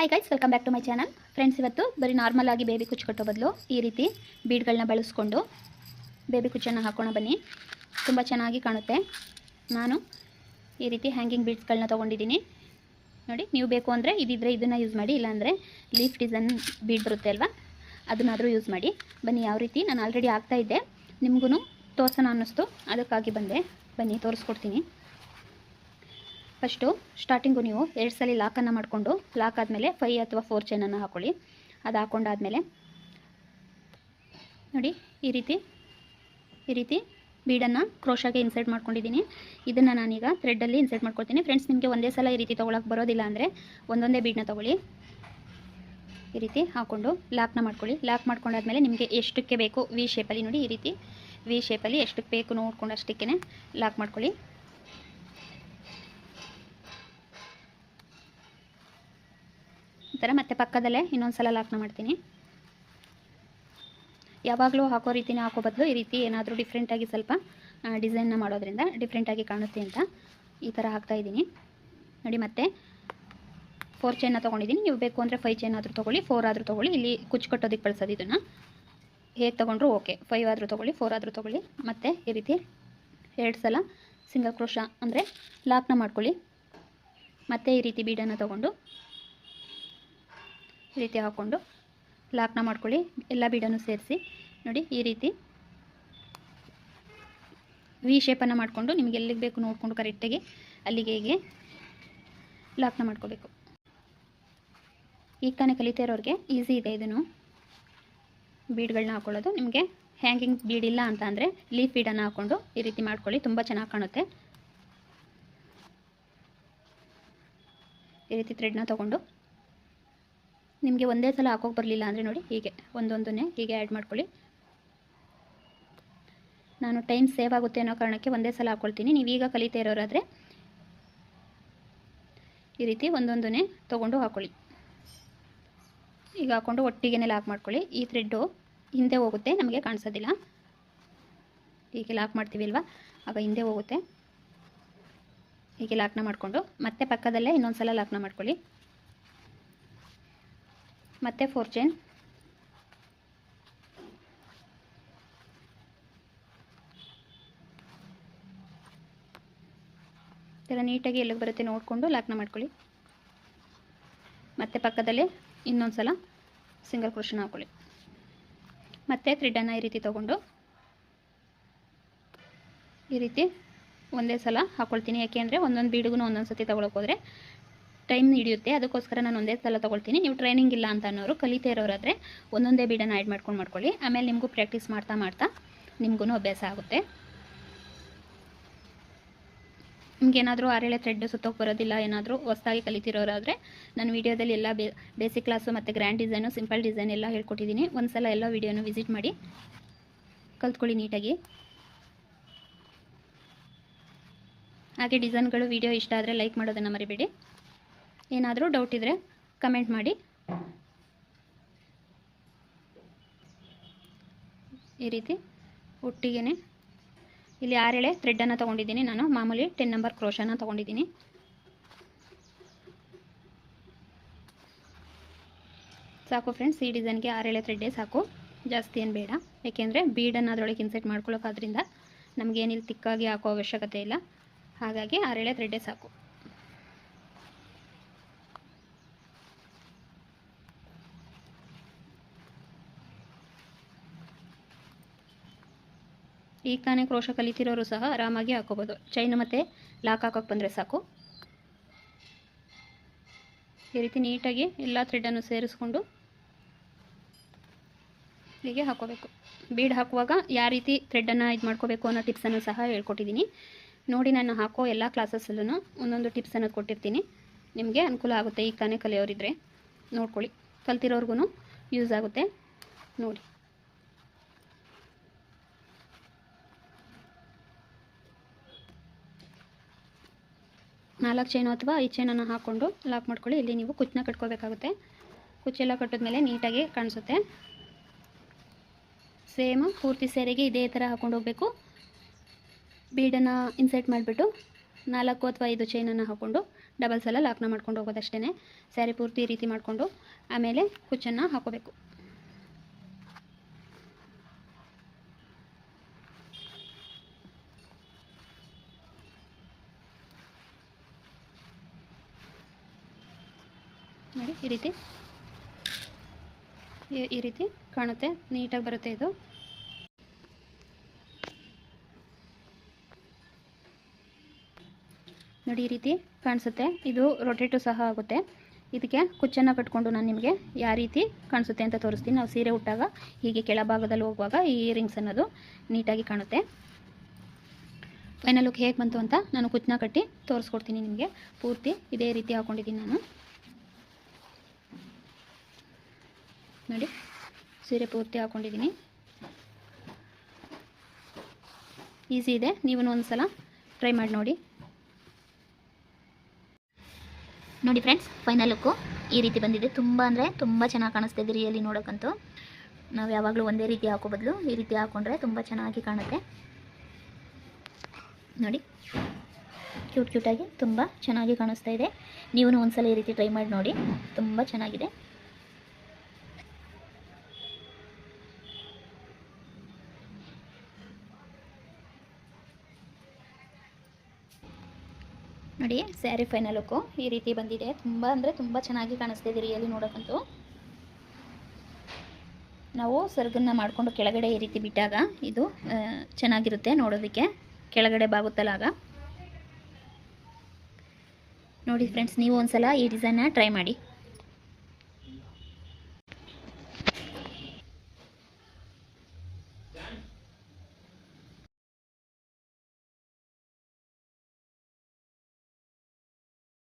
Hi guys welcome back to my channel friends ಇವತ್ತು ಬರೀ normal ಆಗಿ ಬೇಬಿ ಕುಚ್ಚು ಕಟ್ಟೋ ಬದಲು ಈ ರೀತಿ ಬೀಡ್ಗಳನ್ನ ಬಳಸ್ಕೊಂಡು ಬೇಬಿ ಕುಚ್ಚನ್ನು ಹಾಕೋಣ ಬನ್ನಿ. ತುಂಬ ಚೆನ್ನಾಗಿ ಕಾಣುತ್ತೆ. ನಾನು ಈ ರೀತಿ ಹ್ಯಾಂಗಿಂಗ್ ಬೀಡ್ಸ್ಗಳನ್ನ ತೊಗೊಂಡಿದ್ದೀನಿ. ನೋಡಿ, ನೀವು ಬೇಕು ಅಂದರೆ ಇದಿದ್ರೆ ಇದನ್ನು ಯೂಸ್ ಮಾಡಿ, ಇಲ್ಲಾಂದರೆ ಲೀಫ್ ಡಿಸೈನ್ ಬೀಡ್ ಬರುತ್ತೆ ಅಲ್ವಾ? ಅದನ್ನಾದರೂ ಯೂಸ್ ಮಾಡಿ. ಬನ್ನಿ, ಯಾವ ರೀತಿ? ನಾನು ಆಲ್ರೆಡಿ ಆಗ್ತಾಯಿದ್ದೆ ನಿಮಗೂ ತೋರ್ಸೋಣ ಅನ್ನಿಸ್ತು. ಅದಕ್ಕಾಗಿ ಬಂದೆ. ಬನ್ನಿ, ತೋರಿಸ್ಕೊಡ್ತೀನಿ. ಫಸ್ಟು ಸ್ಟಾರ್ಟಿಂಗು ನೀವು ಎರಡು ಸಲ ಲಾಕನ್ನು ಮಾಡಿಕೊಂಡು ಲಾಕ್ ಆದಮೇಲೆ ಫೈ ಅಥವಾ ಫೋರ್ ಚೈನನ್ನು ಹಾಕ್ಕೊಳ್ಳಿ ಅದು ಹಾಕ್ಕೊಂಡಾದಮೇಲೆ ನೋಡಿ, ಈ ರೀತಿ ಈ ರೀತಿ ಬೀಡನ್ನು ಕ್ರೋಶಾಗೆ ಇನ್ಸರ್ಟ್ ಮಾಡ್ಕೊಂಡಿದ್ದೀನಿ. ಇದನ್ನು ನಾನೀಗ ಥ್ರೆಡ್ಡಲ್ಲಿ ಇನ್ಸರ್ಟ್ ಮಾಡ್ಕೊಳ್ತೀನಿ. ಫ್ರೆಂಡ್ಸ್ ನಿಮಗೆ ಒಂದೇ ಸಲ ಈ ರೀತಿ ತೊಗೊಳಕ್ಕೆ ಬರೋದಿಲ್ಲ ಅಂದರೆ ಒಂದೊಂದೇ ಬೀಡನ್ನ ತೊಗೊಳ್ಳಿ. ಈ ರೀತಿ ಹಾಕ್ಕೊಂಡು ಲಾಕ್ನ ಮಾಡ್ಕೊಳ್ಳಿ. ಲಾಕ್ ಮಾಡ್ಕೊಂಡಾದ್ಮೇಲೆ ನಿಮಗೆ ಎಷ್ಟಕ್ಕೆ ಬೇಕು ವಿ ಶೇಪಲ್ಲಿ ನೋಡಿ, ಈ ರೀತಿ ವಿ ಶೇಪಲ್ಲಿ ಎಷ್ಟಕ್ಕೆ ಬೇಕು ನೋಡ್ಕೊಂಡು ಅಷ್ಟಕ್ಕೇ ಲಾಕ್ ಮಾಡ್ಕೊಳ್ಳಿ. ಥರ ಮತ್ತೆ ಪಕ್ಕದಲ್ಲೇ ಇನ್ನೊಂದು ಸಲ ಲಾಕ್ನ ಮಾಡ್ತೀನಿ. ಯಾವಾಗಲೂ ಹಾಕೋ ರೀತಿನೇ ಹಾಕೋ ಬದಲು ಈ ರೀತಿ ಏನಾದರೂ ಡಿಫ್ರೆಂಟಾಗಿ ಸ್ವಲ್ಪ ಡಿಸೈನ್ನ ಮಾಡೋದ್ರಿಂದ ಡಿಫ್ರೆಂಟಾಗಿ ಕಾಣುತ್ತೆ ಅಂತ ಈ ಥರ ಹಾಕ್ತಾ ಇದ್ದೀನಿ. ನೋಡಿ ಮತ್ತೆ ಫೋರ್ ಚೈನ್ನ ತೊಗೊಂಡಿದ್ದೀನಿ. ನೀವು ಬೇಕು ಅಂದರೆ ಫೈವ್ ಚೈನ್ ಆದರೂ ತೊಗೊಳ್ಳಿ ಫೋರ್ ಆದರೂ ತೊಗೊಳ್ಳಿ. ಇಲ್ಲಿ ಕುಚ್ಚು ಕಟ್ಟೋದಕ್ಕೆ ಬಳಸೋದು ಇದನ್ನು. ಹೇಗೆ ತೊಗೊಂಡ್ರು ಓಕೆ. ಫೈವ್ ಆದರೂ ತೊಗೊಳ್ಳಿ ಫೋರ್ ಆದರೂ ತೊಗೊಳ್ಳಿ. ಮತ್ತು ಈ ರೀತಿ ಎರಡು ಸಲ ಸಿಂಗಲ್ ಕ್ರೋಶ ಅಂದರೆ ಲಾಕ್ನ ಮಾಡ್ಕೊಳ್ಳಿ. ಮತ್ತೆ ಈ ರೀತಿ ಬೀಡನ್ನು ತೊಗೊಂಡು ಈ ರೀತಿ ಹಾಕ್ಕೊಂಡು ಲಾಕ್ನ ಮಾಡ್ಕೊಳ್ಳಿ. ಎಲ್ಲ ಬೀಡನ್ನು ಸೇರಿಸಿ. ನೋಡಿ, ಈ ರೀತಿ ವಿ ಶೇಪನ್ನು ಮಾಡಿಕೊಂಡು ನಿಮಗೆ ಎಲ್ಲಿಗೆ ಬೇಕು ನೋಡಿಕೊಂಡು ಕರೆಕ್ಟಾಗಿ ಅಲ್ಲಿಗೆ ಹೀಗೆ ಲಾಕ್ನ ಮಾಡ್ಕೋಬೇಕು. ಈಗ ತಾನೇ ಕಲಿತಾ ಇರೋರಿಗೆ ಈಸಿ ಇದೆ ಇದನ್ನು. ಬೀಡ್ಗಳನ್ನ ಹಾಕ್ಕೊಳ್ಳೋದು ನಿಮಗೆ ಹ್ಯಾಂಗಿಂಗ್ ಬೀಡ್ ಇಲ್ಲ ಅಂತ ಅಂದರೆ ಲೀಫ್ ಬೀಡನ್ನು ಹಾಕ್ಕೊಂಡು ಈ ರೀತಿ ಮಾಡ್ಕೊಳ್ಳಿ. ತುಂಬ ಚೆನ್ನಾಗಿ ಕಾಣುತ್ತೆ. ಈ ರೀತಿ ಥ್ರೆಡ್ನ ತೊಗೊಂಡು ನಿಮಗೆ ಒಂದೇ ಸಲ ಹಾಕೋಕೆ ಬರಲಿಲ್ಲ ಅಂದರೆ ನೋಡಿ ಹೀಗೆ, ಒಂದೊಂದನ್ನೇ ಹೀಗೆ ಆ್ಯಡ್ ಮಾಡ್ಕೊಳ್ಳಿ. ನಾನು ಟೈಮ್ ಸೇವ್ ಆಗುತ್ತೆ ಅನ್ನೋ ಕಾರಣಕ್ಕೆ ಒಂದೇ ಸಲ ಹಾಕ್ಕೊಳ್ತೀನಿ ನೀವೀಗ ಕಲಿತಾ ಇರೋರಾದರೆ ಈ ರೀತಿ ಒಂದೊಂದನ್ನೇ ತೊಗೊಂಡು ಹಾಕ್ಕೊಳ್ಳಿ ಈಗ ಹಾಕ್ಕೊಂಡು ಒಟ್ಟಿಗೆ ಲಾಕ್ ಮಾಡ್ಕೊಳ್ಳಿ. ಈ ಥ್ರೆಡ್ಡು ಹಿಂದೆ ಹೋಗುತ್ತೆ, ನಮಗೆ ಕಾಣಿಸೋದಿಲ್ಲ. ಹೀಗೆ ಲಾಕ್ ಮಾಡ್ತೀವಿ ಅಲ್ವಾ? ಆಗ ಹಿಂದೆ ಹೋಗುತ್ತೆ. ಹೀಗೆ ಲಾಕ್ನ ಮಾಡಿಕೊಂಡು ಮತ್ತೆ ಪಕ್ಕದಲ್ಲೇ ಇನ್ನೊಂದು ಸಲ ಲಾಕ್ನ ಮಾಡ್ಕೊಳ್ಳಿ. ಮತ್ತೆ ಫೋರ್ ಚೈನ್ ಥರ ನೀಟಾಗಿ ಎಲ್ಲಿಗೆ ಬರುತ್ತೆ ನೋಡಿಕೊಂಡು ಲಾಕ್ನ ಮಾಡ್ಕೊಳ್ಳಿ. ಮತ್ತೆ ಪಕ್ಕದಲ್ಲೇ ಇನ್ನೊಂದು ಸಲ ಸಿಂಗಲ್ ಕ್ರೋಶನ್ ಹಾಕ್ಕೊಳ್ಳಿ ಮತ್ತೆ ಥ್ರೆಡನ್ನು ಈ ರೀತಿ ತೊಗೊಂಡು ಈ ರೀತಿ ಒಂದೇ ಸಲ ಹಾಕ್ಕೊಳ್ತೀನಿ ಯಾಕೆಂದರೆ ಒಂದೊಂದು ಬೀಡಿಗೂ ಒಂದೊಂದು ಸತಿ ತೊಗೊಳಕ್ಕೆ ಹೋದರೆ ಟೈಮ್ ಹಿಡಿಯುತ್ತೆ, ಅದಕ್ಕೋಸ್ಕರ ನಾನು ಒಂದೇ ಸಲ ತೊಗೊಳ್ತೀನಿ. ನೀವು ಟ್ರೈನಿಂಗ್ ಇಲ್ಲ ಅಂತ ಅನ್ನೋರು ಕಲಿತಾ ಇರೋರಾದರೆ ಒಂದೊಂದೇ ಬೀಡನ್ನು ಆ್ಯಡ್ ಮಾಡ್ಕೊಂಡು ಮಾಡ್ಕೊಳ್ಳಿ. ಆಮೇಲೆ ನಿಮಗೂ ಪ್ರಾಕ್ಟೀಸ್ ಮಾಡ್ತಾ ಮಾಡ್ತಾ ನಿಮಗೂ ಅಭ್ಯಾಸ ಆಗುತ್ತೆ. ನಿಮ್ಗೇನಾದರೂ ಆರೇಳೆ ಥ್ರೆಡ್ ಸುತ್ತೋಗಿ ಬರೋದಿಲ್ಲ, ಏನಾದರೂ ಹೊಸದಾಗಿ ಕಲಿತಿರೋರಾದರೆ ನಾನು ವೀಡಿಯೋದಲ್ಲಿ ಎಲ್ಲ ಬೇಸಿಕ್ ಕ್ಲಾಸು ಮತ್ತು ಗ್ರ್ಯಾಂಡ್ ಡಿಸೈನು ಸಿಂಪಲ್ ಡಿಸೈನ್ ಎಲ್ಲ ಹೇಳ್ಕೊಟ್ಟಿದ್ದೀನಿ. ಒಂದು ಸಲ ಎಲ್ಲ ವೀಡಿಯೋನು ವಿಸಿಟ್ ಮಾಡಿ ಕಲ್ತ್ಕೊಳ್ಳಿ ನೀಟಾಗಿ. ಹಾಗೆ ಡಿಸೈನ್ಗಳು ವೀಡಿಯೋ ಇಷ್ಟ ಆದರೆ ಲೈಕ್ ಮಾಡೋದನ್ನು ಮರಿಬೇಡಿ. ಏನಾದರೂ ಡೌಟ್ ಇದ್ದರೆ ಕಮೆಂಟ್ ಮಾಡಿ. ಈ ರೀತಿ ಒಟ್ಟಿಗೆ ಇಲ್ಲಿ ಆರೆಳೆ ಥ್ರೆಡ್ಡನ್ನು ತೊಗೊಂಡಿದ್ದೀನಿ ನಾನು. ಮಾಮೂಲಿ ಟೆನ್ ನಂಬರ್ ಕ್ರೋಶನ ತೊಗೊಂಡಿದ್ದೀನಿ. ಸಾಕು ಫ್ರೆಂಡ್ಸ್ ಈ ಡಿಸೈನ್ಗೆ ಆರೆಳೆ ಥ್ರೆಡ್ಡೇ ಸಾಕು. ಜಾಸ್ತಿ ಏನು ಬೇಡ. ಏಕೆಂದರೆ ಬೀಡನ್ನು ಅದರೊಳಗೆ ಇನ್ಸೆಟ್ ಮಾಡ್ಕೊಳ್ಳೋಕ್ಕಾದ್ರಿಂದ ನಮಗೇನಿಲ್ಲಿ ತಿಕ್ಕಾಗಿ ಹಾಕೋ ಅವಶ್ಯಕತೆ ಇಲ್ಲ. ಹಾಗಾಗಿ ಆರೆಳೆ ಥ್ರೆಡ್ಡೇ ಸಾಕು. ಈಗ ತಾನೇ ಕ್ರೋಶ ಕಲಿತಿರೋರು ಸಹ ಆರಾಮಾಗಿ ಹಾಕೋಬೋದು. ಚೈನ್ ಮತ್ತು ಲಾಕ್ ಹಾಕೋಕೆ ಬಂದರೆ ಸಾಕು. ಈ ರೀತಿ ನೀಟಾಗಿ ಎಲ್ಲ ಥ್ರೆಡನ್ನು ಸೇರಿಸ್ಕೊಂಡು ಹೀಗೆ ಹಾಕೋಬೇಕು. ಬೀಡ್ ಹಾಕುವಾಗ ಯಾವ ರೀತಿ ಥ್ರೆಡನ್ನು ಇದು ಮಾಡ್ಕೋಬೇಕು ಅನ್ನೋ ಟಿಪ್ಸನ್ನು ಸಹ ಹೇಳ್ಕೊಟ್ಟಿದ್ದೀನಿ. ನೋಡಿ ನಾನು ಹಾಕೋ ಎಲ್ಲ ಕ್ಲಾಸಸ್ಸಲ್ಲೂ ಒಂದೊಂದು ಟಿಪ್ಸ್ ಅನ್ನೋದು ಕೊಟ್ಟಿರ್ತೀನಿ. ನಿಮಗೆ ಅನುಕೂಲ ಆಗುತ್ತೆ ಈಗ ತಾನೇ ಕಲಿಯೋರಿದ್ರೆ. ನೋಡ್ಕೊಳ್ಳಿ. ಕಲ್ತಿರೋರ್ಗು ಯೂಸ್ ಆಗುತ್ತೆ. ನೋಡಿ. ನಾಲ್ಕು ಚೈನು ಅಥವಾ ಐದು ಚೈನನ್ನು ಹಾಕ್ಕೊಂಡು ಲಾಕ್ ಮಾಡ್ಕೊಳ್ಳಿ. ಇಲ್ಲಿ ನೀವು ಕುಚ್ಚನ್ನ ಕಟ್ಕೋಬೇಕಾಗುತ್ತೆ. ಕುಚ್ಚೆಲ್ಲ ಕಟ್ಟಿದ್ಮೇಲೆ ನೀಟಾಗಿ ಕಾಣಿಸುತ್ತೆ. ಸೇಮ್ ಪೂರ್ತಿ ಸೇರಿಗೆ ಇದೇ ಥರ ಹಾಕ್ಕೊಂಡು ಹೋಗಬೇಕು. ಬೀಡನ್ನು ಇನ್ಸರ್ಟ್ ಮಾಡಿಬಿಟ್ಟು ನಾಲ್ಕು ಅಥವಾ ಐದು ಚೈನನ್ನು ಹಾಕ್ಕೊಂಡು ಡಬಲ್ ಸಲ ಲಾಕ್ನ ಮಾಡ್ಕೊಂಡು ಹೋಗೋದಷ್ಟೇ ಸ್ಯಾರಿ ಪೂರ್ತಿ ಈ ರೀತಿ ಮಾಡಿಕೊಂಡು ಆಮೇಲೆ ಕುಚ್ಚನ್ನು ಹಾಕೋಬೇಕು. ನೋಡಿ, ಈ ರೀತಿ. ಈ- ರೀತಿ ಕಾಣುತ್ತೆ. ನೀಟಾಗಿ ಬರುತ್ತೆ ಇದು. ನೋಡಿ, ಈ ರೀತಿ ಕಾಣಿಸುತ್ತೆ. ಇದು ರೊಟೇಟು ಸಹ ಆಗುತ್ತೆ. ಇದಕ್ಕೆ ಕುಚ್ಚನ್ನು ಕಟ್ಕೊಂಡು ನಾನು ನಿಮಗೆ ಯಾವ ರೀತಿ ಕಾಣಿಸುತ್ತೆ ಅಂತ ತೋರಿಸ್ತೀನಿ. ನಾವು ಸೀರೆ ಉಟ್ಟಾಗ, ಹೀಗೆ ಕೆಳಭಾಗದಲ್ಲಿ ಹೋಗುವಾಗ ಈ ಇಯರಿಂಗ್ಸ್ ಅನ್ನೋದು ನೀಟಾಗಿ ಕಾಣುತ್ತೆ. ಫೈನಲ್ ಲುಕ್ ಹೇಗೆ ಬಂತು ಅಂತ ನಾನು ಕುಚ್ಚನ್ನ ಕಟ್ಟಿ ತೋರಿಸ್ಕೊಡ್ತೀನಿ ನಿಮಗೆ. ಪೂರ್ತಿ ಇದೇ ರೀತಿ ಹಾಕ್ಕೊಂಡಿದ್ದೀನಿ ನಾನು. ನೋಡಿ. ಸೀರೆ ಪೂರ್ತಿ ಹಾಕ್ಕೊಂಡಿದ್ದೀನಿ ಈಸಿ ಇದೆ. ನೀವು ಒಂದು ಸಲ ಟ್ರೈ ಮಾಡಿ ನೋಡಿ. ನೋಡಿ ಫ್ರೆಂಡ್ಸ್, ಫೈನಲ್ ಲುಕ್ಕು ಈ ರೀತಿ ಬಂದಿದೆ. ತುಂಬ ಅಂದರೆ ತುಂಬ ಚೆನ್ನಾಗಿ ಕಾಣಿಸ್ತಾ ಇದೆ ರಿಯಲಿ ನೋಡೋಕ್ಕಂತೂ ನಾವು ಯಾವಾಗಲೂ ಒಂದೇ ರೀತಿ ಹಾಕೋ ಬದಲು ಈ ರೀತಿ ಹಾಕ್ಕೊಂಡ್ರೆ ತುಂಬ ಚೆನ್ನಾಗಿ ಕಾಣುತ್ತೆ. ನೋಡಿ. ಕ್ಯೂಟ್ ಕ್ಯೂಟಾಗಿ ತುಂಬ ಚೆನ್ನಾಗಿ ಕಾಣಿಸ್ತಾ ಇದೆ. ನೀವು ಒಂದ್ಸಲ ಈ ರೀತಿ ಟ್ರೈ ಮಾಡಿ ನೋಡಿ. ತುಂಬ ಚೆನ್ನಾಗಿದೆ. ನೋಡಿ ಸ್ಯಾರಿ ಫೈನಲ್ ಲುಕ್ಕು ಈ ರೀತಿ ಬಂದಿದೆ. ತುಂಬ ಅಂದರೆ ತುಂಬ ಚೆನ್ನಾಗಿ ಕಾಣಿಸ್ತಾ ಇದೆ ರಿಯಲಿ ನೋಡೋಕ್ಕಂತೂ. ನಾವು ಸರ್ಗನ್ನ ಮಾಡಿಕೊಂಡು ಕೆಳಗಡೆ ಈ ರೀತಿ ಬಿಟ್ಟಾಗ ಇದು ಚೆನ್ನಾಗಿರುತ್ತೆ ನೋಡೋದಕ್ಕೆ. ಕೆಳಗಡೆ ಬಾಗುತ್ತಲ್ಲ ಆಗ. ನೋಡಿ ಫ್ರೆಂಡ್ಸ್ ನೀವು ಒಂದ್ಸಲ ಈ ಡಿಸೈನ್ನ ಟ್ರೈ ಮಾಡಿ.